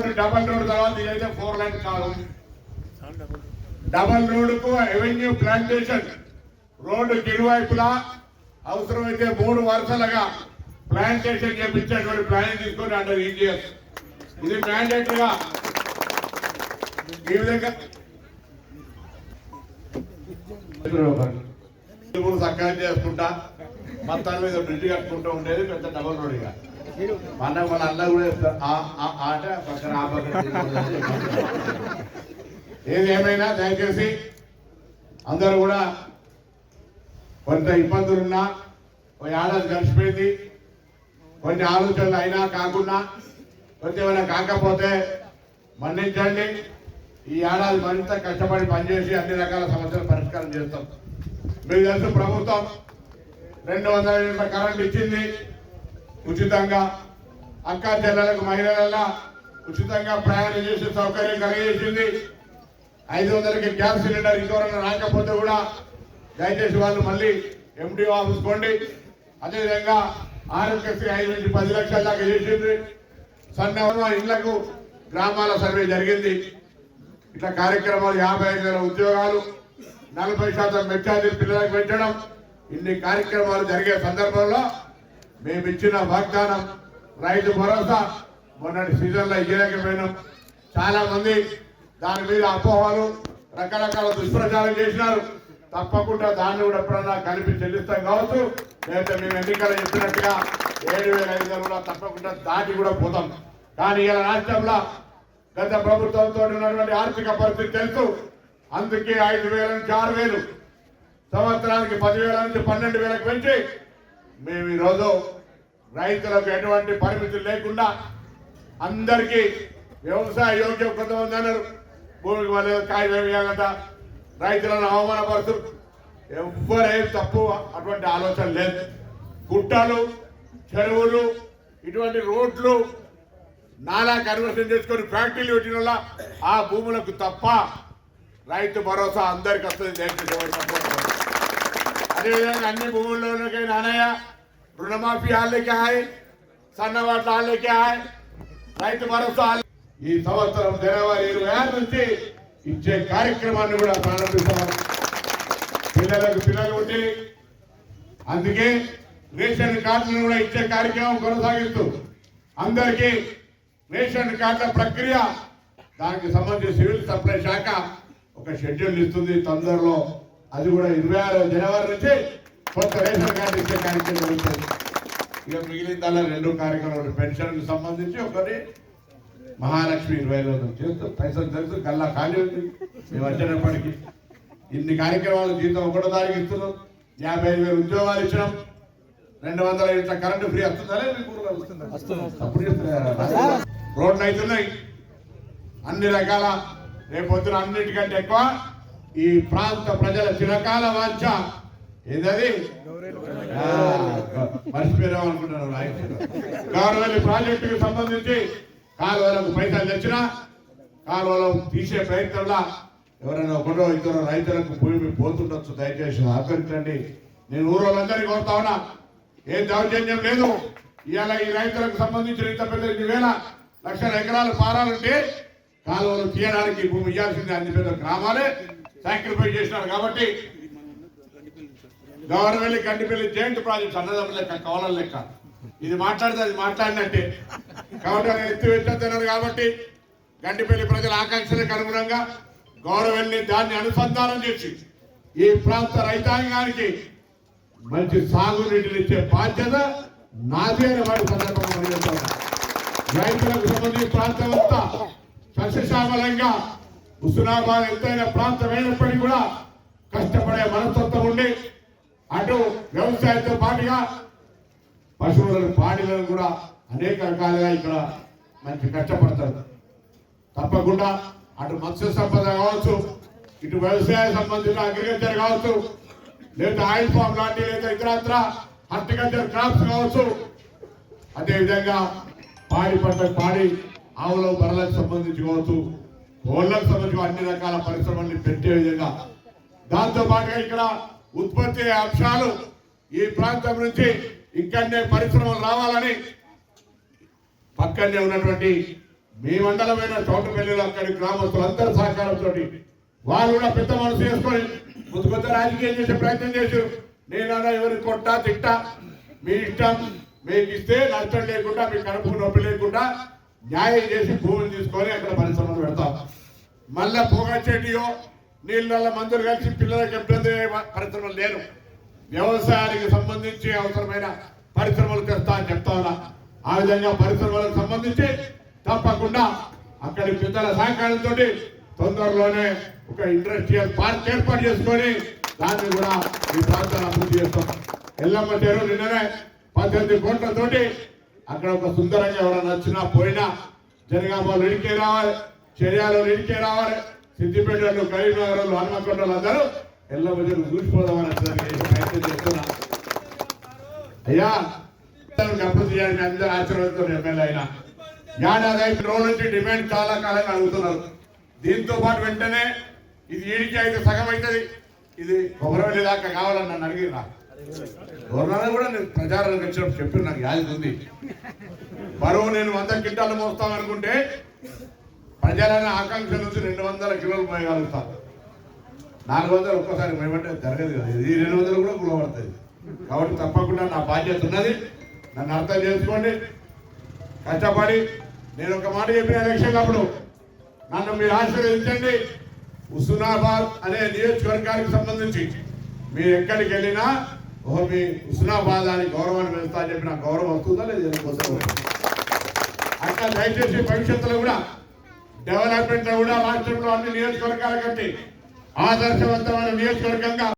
Road double road తర్వాత ఇదైతే four lane కాదు. డబల్ రోడ్కు ఎవెన్యూ ప్లాంటేషన్. రోడ్డు ఇరువైపులా అవసరమైతే మూడు వరుసలుగా ప్లాంటేషన్ చేపించేటువంటి ప్లాన్ తీసుకొని అండర్ ఈజీఎస్ ఇది మ్యాండేట్గా ఈ విధంగా చక్కగా చేసుకుంటా. మొత్తం మీద బ్రిడ్జ్ కట్టుకుంటూ ఉండేది పెద్ద డబల్ రోడ్ ఇక. మన మన అన్న కూడా చెప్తారు, ఆట పక్కన ఆ పక్కన. ఏది ఏమైనా దయచేసి అందరూ కూడా కొంత ఇబ్బందులున్నా ఒక ఏడాది గడిచిపోయింది. కొన్ని ఆలోచనలు అయినా కాకుండా కొంచెం ఏమైనా కాకపోతే మన్నించండి. ఈ ఏడాది మరింత కష్టపడి పనిచేసి అన్ని రకాల సమస్యలు పరిష్కారం చేస్తాం. మీకు తెలుసు ప్రభుత్వం రెండు వందల యూనిట్ల కరెంట్ ఇచ్చింది. ఉచితంగా అక్క చెల్లెలకు మహిళల ఉచితంగా ప్రయాణం చేసే సౌకర్యం కలిగజేసింది. ఐదు వందలకి గ్యాస్ సిలిండర్ ఇంకెవరైనా రాకపోతే కూడా దయచేసి వాళ్ళు మళ్ళీ ఎండిఓ ఆఫీస్ కొండి అదేవిధంగా ఆరోగ్యశ్రీ ఐదు నుంచి పది లక్షల దాకా చేసింది. సన్న ఇళ్ళకు గ్రామాల సర్వే జరిగింది. ఇట్లా కార్యక్రమాలు యాభై ఐదు వేల ఉద్యోగాలు నలభై శాతం మెచ్చార్జీ పిల్లలకు పెంచడం ఇన్ని కార్యక్రమాలు జరిగే సందర్భంలో మేము ఇచ్చిన వాగ్దానం రైతు భరోసా మొన్నటి సీజన్లో ఇయ్యలేకపోయినాం. చాలా మంది దాని మీద అపోహలు రకరకాల దుష్ప్రచారం చేసినారు. తప్పకుండా దాన్ని కూడా ఎప్పుడన్నా కలిపి చెల్లిస్తాం కావచ్చు. లేకపోతే మేము ఎన్నికలు చెప్పినట్టుగా ఏడు వేల ఐదు వందల కూడా తప్పకుండా దాటి కూడా పోతాం. కానీ ఇలా రాష్ట్రంలో గత ప్రభుత్వంతో ఉన్నటువంటి ఆర్థిక పరిస్థితి తెలుసు. అందుకే ఐదు వేల నుంచి ఆరు వేలు. సంవత్సరానికి పదివేల నుంచి పన్నెండు వేలకు పెంచి మేము ఈరోజు రైతులకు ఎటువంటి పరిమితులు లేకుండా అందరికీ వ్యవసాయ యోగ్యం కొంతమంది అన్నారు. భూమికి వాళ్ళు కాయ వేయాలంట. రైతులను అవమానపరుస్తూ ఎవ్వరేం తప్పు అటువంటి ఆలోచన లేదు. గుట్టలు చెరువులు ఇటువంటి రోడ్లు నాలా కన్వర్షన్ చేసుకొని ఫ్యాక్టరీలు పెట్టిన వల్ల ఆ భూములకు తప్ప రైతు భరోసా అందరికి వస్తుంది దయచేసి ఎవరు support చేయరు. అదేవిధంగా అన్ని భూముల్లోకి నానయ్య రుణమాఫీ హాల్లోకి హాయ్ సన్నవాట్ల హాల్లోకి హాయ్ రైతు భరోసా ఈ సంవత్సరం జనవరి ఇరవై ఆరు నుంచి ఇచ్చే కార్యక్రమాన్ని కూడా ప్రారంభిస్తాం. పిల్లలకు పిల్లలు ఉండి అందుకే రేషన్ కార్డులను కూడా ఇచ్చే కార్యక్రమం కొనసాగిస్తూ అందరికీ రేషన్ కార్డుల ప్రక్రియ దానికి సంబంధించి సివిల్ సప్లై శాఖ ఒక షెడ్యూల్ ఇస్తుంది తొందరలో. అది కూడా ఇరవై ఆరు జనవరి నుంచి కొత్త రేషన్ కార్డు ఇచ్చే కార్యక్రమం ఇక మిగిలిందల్లా రెండు కార్యక్రమాలు. పెన్షన్ సంబంధించి ఒకటి మహాలక్ష్మి ఇరవై రోజులు చేస్తూ పైసలు తెలుసు గల్లా ఖాళీ ఉంది. మేము వచ్చినప్పటికీ ఇన్ని కార్యక్రమాలు జీతం ఒకటో తారీఖు ఇస్తున్నాం. యాభై ఐదు వేలు ఉద్యోగాలు ఇచ్చినాం. రెండు వందల ఇంట్లో కరెంటు ఫ్రీ వస్తుందా? రోడ్లు అవుతున్నాయి అన్ని రకాల రేపొద్దున అన్నిటికంటే ఎక్కువ ఈ ప్రాంత ప్రజల చిరకాల వాంఛ. ఏదది? ఆ, మర్చిపోయాం అనుకుంటున్నాను గవర్నమెంట్ ప్రాజెక్టుకు సంబంధించి కాలువలకు పైసలు తెచ్చినా కాలువలో తీసే ప్రయత్నంలో ఎవరైనా ఒకటో ఇద్దరు రైతులకు భూమి పోతుండొచ్చు. దయచేసి ఆకరించండి నేను ఊరోళ్ళందరికీ కోరుతా ఉన్నా. ఏం దౌర్జన్యం లేదు. ఇవాళ ఈ రైతులకు సంబంధించిన ఇంత పెద్ద ఇన్ని వేల లక్షల ఎకరాలు పారాలంటే కాలువలు తీయడానికి భూమి ఇవ్వాల్సిందే. అన్ని పెద్ద గ్రామాలే సాక్రిఫైస్ చేసినారు కాబట్టి గవర్నమెంట్ కంటిపల్లి జాయింట్ ప్రాజెక్ట్ అన్నదమ్ముల లెక్క కవలం లెక్క. ఇది మాట్లాడితే అది మాట్లాడినట్టే. కాబట్టి ఎత్తి పెట్టన్నారు కాబట్టి గంటిపల్లి ప్రజల ఆకాంక్షలకు అనుగుణంగా గౌరవెల్లి దాన్ని అనుసంధానం చేసి ఈ ప్రాంత రైతాంగానికి మంచి సాగునీటిని ఇచ్చే బాధ్యత నాదే అని వాడి సందర్భంగా రైతులకు సంబంధించి ప్రాంతం అంతా సస్యశ్యామలంగా హుస్నాబాద్ ఎత్తైన ప్రాంతం అయినప్పటికీ కూడా కష్టపడే మనస్తత్వం ఉండి అటు వ్యవసాయంతో పాటుగా పశువులను పాడిలను కూడా అనేక రకాలుగా ఇక్కడ మంచి కష్టపడతారు. తప్పకుండా అటు మత్స్య సంపద కావచ్చు ఇటు వ్యవసాయ సంబంధించిన అగ్రికల్చర్ కావచ్చు లేదా ఆయిల్ ఫామ్ లాంటి లేదా ఇతరత్ర హార్టికల్చర్ క్రాప్స్ కావచ్చు అదేవిధంగా పాడి పంట పాడి ఆవుల బర్రెలకు సంబంధించి కావచ్చు కోళ్ళకు సంబంధించి అన్ని రకాల పరిశ్రమల్ని పెట్టే విధంగా. దాంతోపాటుగా ఇక్కడ ఉత్పత్తి అయ్యే అంశాలు ఈ ప్రాంతం నుంచి ఇక్కడనే పరిశ్రమలు రావాలని పక్కనే ఉన్నటువంటి మీ మండలమైన చోటుపల్లిలో అక్కడి గ్రామస్తులు అందరి సహకారంతో వాళ్ళు కూడా పెద్ద మనసు చేసుకొని కొత్త కొత్త రాజకీయం చేసే ప్రయత్నం చేశారు. నేనన్నా ఎవరికి కొట్టా తిట్టా? మీ ఇష్టం. మీకు ఇస్తే నష్టం లేకుండా మీ కడుపు నొప్పి లేకుండా న్యాయం చేసి భూమిని తీసుకొని అక్కడ పరిశ్రమలు పెడతాం. మళ్ళా పొగ చెడియో నీళ్ళల్లో మందులు కలిసి పిల్లలకి ఇబ్బంది పరిశ్రమలు లేరు వ్యవసాయానికి సంబంధించి అవసరమైన పరిశ్రమలు తెస్తా అని చెప్తా ఉన్నా. ఆ విధంగా పరిశ్రమలకు సంబంధించి తప్పకుండా అక్కడి పెద్దల సహకారంతో తొందరలోనే ఒక ఇండస్ట్రియల్ పార్క్ ఏర్పాటు చేసుకొని దాన్ని కూడా ఈ ప్రాంతాన్ని అభివృద్ధి చేస్తాం. ఎల్లమ్మ చెరువు నిన్ననే పద్దెనిమిది కోట్లతోటి అక్కడ ఒక సుందరంగా ఎవరైనా వచ్చినా పోయినా జనగామలో ఇడికే రావాలి చర్యాలో ఇడికే రావాలి. సిద్దిపేటలో కరీంనగర్లో హనుమకొండలు అందరూ ఎల్లమ్మ చూసిపోదామని ప్రయత్నం చేస్తున్నా. అయ్యా అభివృద్ధి చేయాలని అందరూ ఆశీర్వదిస్తున్నారు ఎమ్మెల్యే అయినా. ఏడాది ఐదు నుంచి డిమాండ్ చాలా కాలంగా అడుగుతున్నారు. దీంతో పాటు వెంటనే ఇది ఈడికి అయితే సగం అవుతుంది. ఇది కొబ్బరి దాకా కావాలని నన్ను అడిగిరా గవర్నర్ కూడా నేను ప్రచారానికి వచ్చినప్పుడు చెప్పి నాకు యాది ఉంది. బరువు నేను వంద కింటాలు మోస్తాం అనుకుంటే ప్రజలైన ఆకాంక్ష నుంచి రెండు వందల కిలోలు మోయగలుగుతాం నాలుగు వందలు ఒక్కసారి మేమంటే జరగదు కదా. ఇది రెండు వందలు కూడా కులబడుతుంది కాబట్టి తప్పకుండా నా బాధ్యత ఉన్నది. నన్ను అర్థం చేసుకోండి. కష్టపడి నేను ఒక మాట చెప్పిన ఎలక్షన్ అప్పుడు నన్ను మీరు ఆశీర్వదించండి. హుస్నాబాద్ అనే నియోజకవర్గానికి సంబంధించి మీరు ఎక్కడికి వెళ్ళినా ఓహో మీ హుస్నాబాద్ అని గౌరవాన్ని పెంచుతా అని చెప్పి నాకు గౌరవం వస్తుందా లేదా ఎందుకోసం అట్లా దయచేసి భవిష్యత్తులో కూడా డెవలప్మెంట్లో కూడా రాష్ట్రంలో అన్ని నియోజకవర్గాల కంటే ఆదర్శవంతమైన నియోజకవర్గంగా